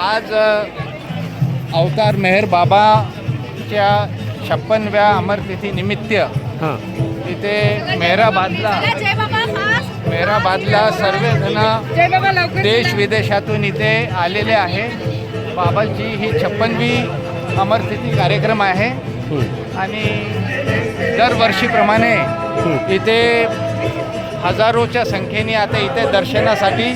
आज अवतार मेहर बाबाच्या छप्पनव्या अमरतिथी निमित्त हां. इथे मेहराबादला मेहराबादला सर्वजण देश विदेशातून इथे आलेले आहे. बाबांची ही छप्पनवी अमरतिथी कार्यक्रम आहे. आणि दरवर्षीप्रमाणे इथे हजारोच्या संख्येने आता इथे दर्शनासाठी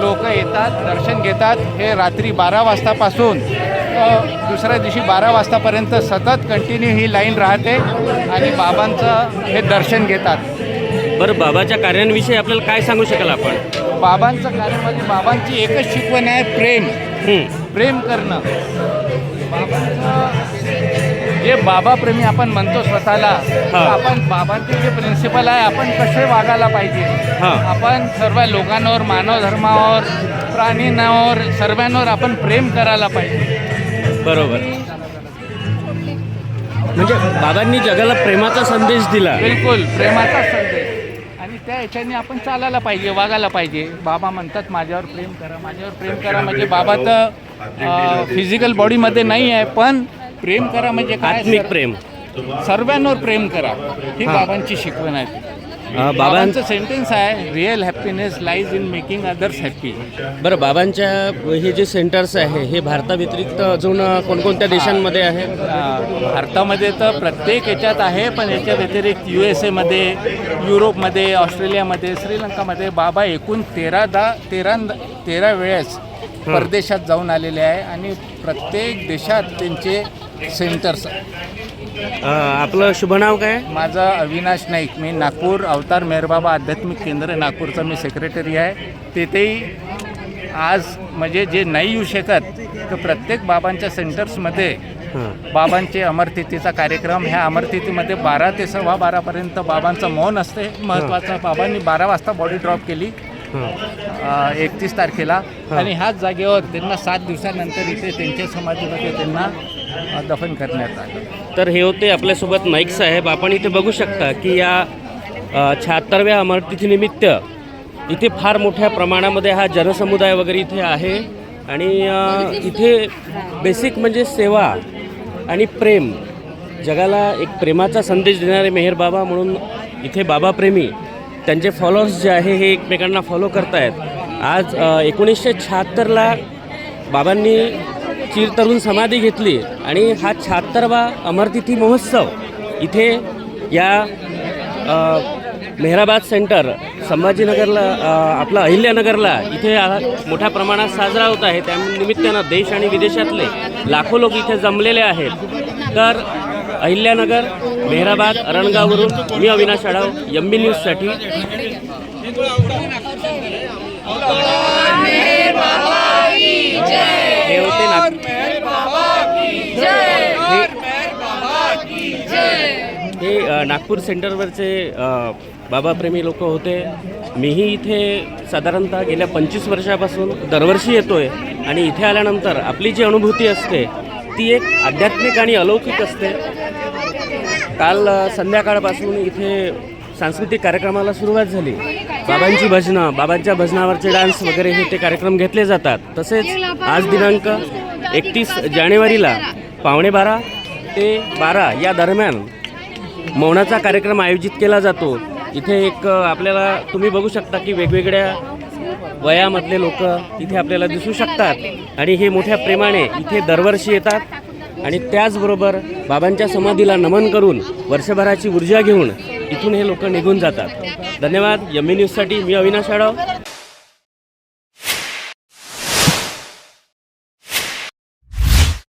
लोक येतात दर्शन घेतात. हे रात्री बारा वाजतापासून दुसऱ्या दिवशी बारा वाजतापर्यंत सतत कंटिन्यू ही लाईन राहते आणि बाबांचं हे दर्शन घेतात. बरं बाबाच्या कार्यांविषयी आपल्याला काय सांगू शकाल आपण? बाबांचं कार्य म्हणजे बाबांची एकच शिकवण आहे प्रेम. प्रेम करणं. बाबांचं जे बाबा प्रेमी आपण म्हणतो स्वतःला. आपण बाबांचे जे प्रिन्सिपल आहे आपण कसे वागायला पाहिजे. आपण सर्व लोकांवर मानव धर्मावर प्राणींवर सर्वांवर आपण प्रेम करायला पाहिजे. बरोबर. म्हणजे बाबांनी जगाला प्रेमाचा संदेश दिला. बिलकुल प्रेमाचा संदेश. आणि त्या ह्याच्याने आपण चालायला पाहिजे वागायला पाहिजे. बाबा म्हणतात माझ्यावर प्रेम करा माझ्यावर प्रेम करा. म्हणजे बाबा तर फिजिकल बॉडीमध्ये नाही आहे पण प्रेम करा म्हणजे काय आत्मिक सर- प्रेम. सर्वांवर प्रेम करा. ही हा. बाबांची शिकवण आहे. अं, बाबांचं सेंटेन्स आहे real happiness lies in making others happy बरं बाबांच्या हे जे सेंटर्स आहे हे भारताव्यतिरिक्त अजून कोणकोणत्या देशांमध्ये आहे? भारतामध्ये तर प्रत्येक याच्यात आहे पण याच्या व्यतिरिक्त यू एस एमध्ये युरोपमध्ये ऑस्ट्रेलियामध्ये श्रीलंकामध्ये बाबा एकूण तेरा दा तेरा तेरा वेळेस परदेशात जाऊन आलेले आहे आणि प्रत्येक देशात त्यांचे सेंटर्स. अं, आपलं शुभ नाव काय? माझं अविनाश नाईक. मी नागपूर अवतार मेहरबाबा आध्यात्मिक केंद्र नागपूरचा मी सेक्रेटरी आहे. तेथेही आज म्हणजे जे नाही येऊ शकत तर प्रत्येक बाबांच्या सेंटर्समध्ये हां. बाबांचे अमरतिथीचा कार्यक्रम ह्या अमरतिथीमध्ये बारा ते सव्वा बारापर्यंत बाबांचं मौन असते. महत्त्वाचं बाबांनी बारा वाजता बॉडी ड्रॉप केली. हां. एकतीस तारखेला. आणि ह्याच जागेवर त्यांना सात दिवसानंतर इथे त्यांच्या समाधीमध्ये त्यांना दफन करण्यात आलं. तर हे होते आपल्यासोबत नाईक साहेब. आपण इथे बघू शकता की या शहात्तरव्या अमरतिथीनिमित्त इथे फार मोठ्या प्रमाणामध्ये हा जनसमुदाय वगैरे इथे आहे. आणि इथे बेसिक म्हणजे सेवा आणि प्रेम. जगाला एक प्रेमाचा संदेश देणारे मेहर बाबा म्हणून इथे बाबा प्रेमी त्यांचे फॉलोअर्स जे आहे हे एकमेकांना फॉलो करतायत. आज एकोणीसशे शहात्तरला बाबांनी चिरतरुण समाधी घेतली आणि हा शहात्तरवा अमरतिथी महोत्सव इथे या मेहराबाद सेंटर संभाजीनगरला आपला अहिल्यानगरला इथे मोठ्या प्रमाणात साजरा होत आहे. त्यानिमित्तानं देश आणि विदेशातले लाखो लोक इथे जमलेले आहेत. तर अहिल्यानगर मेहराबाद अरणगाववरून मी अविनाश आढाव एम बी न्यूजसाठी. नाग हे नागपूर सेंटरवरचे बाबाप्रेमी लोक होते. मीही इथे साधारणतः गेल्या पंचवीस वर्षापासून दरवर्षी येतो आहे आणि इथे आल्यानंतर आपली जी अनुभूती असते ती एक आध्यात्मिक आणि अलौकिक असते. काल संध्याकाळपासून इथे सांस्कृतिक कार्यक्रमाला सुरुवात झाली. बाबांची भजनं बाबांच्या भजनावरचे डान्स वगैरे हे ते कार्यक्रम घेतले जातात. तसेच आज दिनांक एकतीस जानेवारीला पावणे बारा ते बारा या दरम्यान मौनाचा कार्यक्रम आयोजित केला जातो. इथे एक आपल्याला तुम्ही बघू शकता की वेगवेगळ्या वयामधले लोक इथे आपल्याला दिसू शकतात. आणि हे मोठ्या प्रेमाने इथे दरवर्षी येतात. आणि त्याचबरोबर बाबांच्या समाधीला नमन करून वर्षभराची ऊर्जा घेऊन इथून हे लोक निघून जातात. धन्यवाद. यमी न्यूजसाठी मी अविनाश आढाव